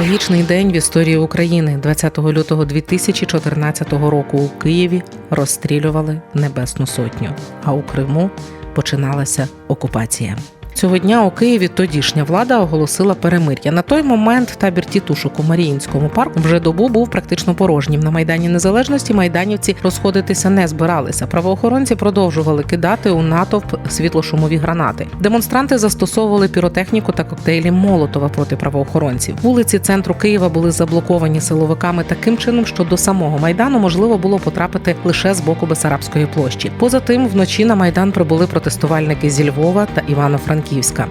Трагічний день в історії України 20 лютого 2014 року у Києві розстрілювали Небесну Сотню, а у Криму починалася окупація. Цього дня у Києві тодішня влада оголосила перемир'я. На той момент табір тітушок у Маріїнському парку вже добу був практично порожнім. На майдані незалежності майданівці розходитися не збиралися. Правоохоронці продовжували кидати у натовп світлошумові гранати. Демонстранти застосовували піротехніку та коктейлі Молотова проти правоохоронців. Вулиці центру Києва були заблоковані силовиками таким чином, що до самого майдану можливо було потрапити лише з боку Бесарабської площі. Поза тим, вночі на майдан прибули протестувальники зі Львова та Івано-Франківська.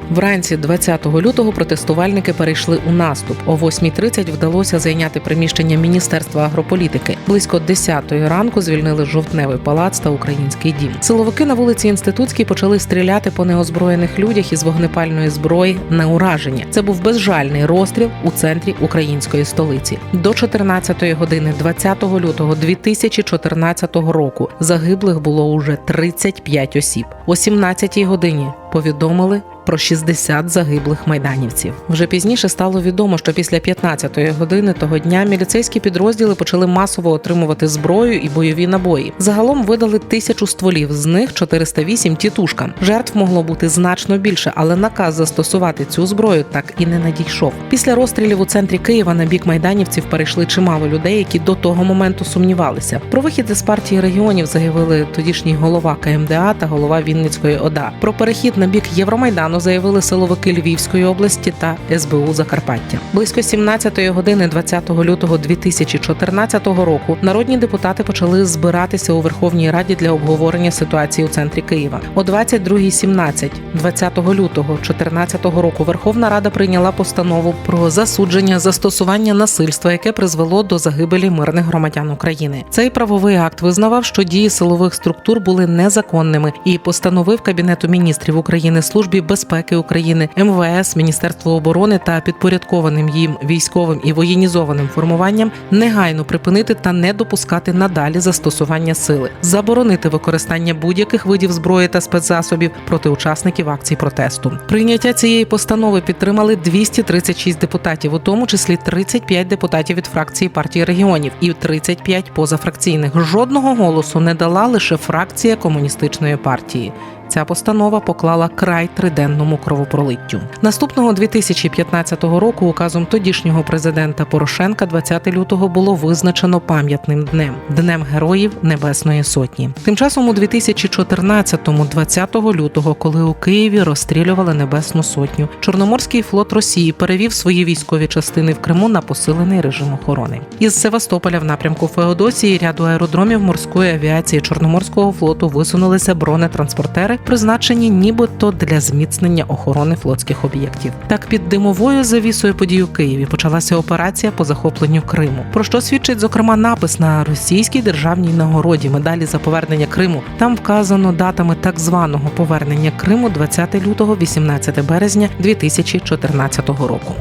Вранці 20 лютого протестувальники перейшли у наступ. О 8.30 вдалося зайняти приміщення Міністерства агрополітики. Близько 10 ранку звільнили жовтневий палац та український дім. Силовики на вулиці Інститутській почали стріляти по неозброєних людях із вогнепальної зброї на ураження. Це був безжальний розстріл у центрі української столиці. До 14 години 20 лютого 2014 року загиблих було уже 35 осіб. О 17 годині повідомили про 60 загиблих майданівців. Вже пізніше стало відомо, що після 15-ї години того дня міліцейські підрозділи почали масово отримувати зброю і бойові набої. Загалом видали тисячу стволів, з них 408 тітушкам. Жертв могло бути значно більше, але наказ застосувати цю зброю так і не надійшов. Після розстрілів у центрі Києва на бік майданівців перейшли чимало людей, які до того моменту сумнівалися. Про вихід із партії регіонів заявили тодішній голова КМДА та голова Вінницької ОДА. Про перехід на бік Євромайдану заявили силовики Львівської області та СБУ Закарпаття. Близько 17-ї години 20 лютого 2014 року народні депутати почали збиратися у Верховній Раді для обговорення ситуації у центрі Києва. О 22.17 20 лютого 2014 року Верховна Рада прийняла постанову про засудження застосування насильства, яке призвело до загибелі мирних громадян України. Цей правовий акт визнавав, що дії силових структур були незаконними і постановив Кабінету міністрів України службі безпеки України, МВС, Міністерство оборони та підпорядкованим їм військовим і воєнізованим формуванням негайно припинити та не допускати надалі застосування сили, заборонити використання будь-яких видів зброї та спецзасобів проти учасників акцій протесту. Прийняття цієї постанови підтримали 236 депутатів, у тому числі 35 депутатів від фракції партії регіонів і 35 позафракційних. Жодного голосу не дала лише фракція комуністичної партії. Ця постанова поклала край триденному кровопролиттю. Наступного 2015 року указом тодішнього президента Порошенка 20 лютого було визначено пам'ятним днем днем героїв Небесної Сотні. Тим часом у 2014-му, 20 лютого, коли у Києві розстрілювали Небесну Сотню, Чорноморський флот Росії перевів свої військові частини в Криму на посилений режим охорони. Із Севастополя в напрямку Феодосії ряду аеродромів морської авіації Чорноморського флоту висунулися бронетранспортери призначені нібито для зміцнення охорони флотських об'єктів. Так під димовою завісою подій у Києві почалася операція по захопленню Криму. Про що свідчить зокрема напис на російській державній нагороді медалі за повернення Криму. Там вказано датами так званого повернення Криму 20 лютого, 18 березня 2014 року.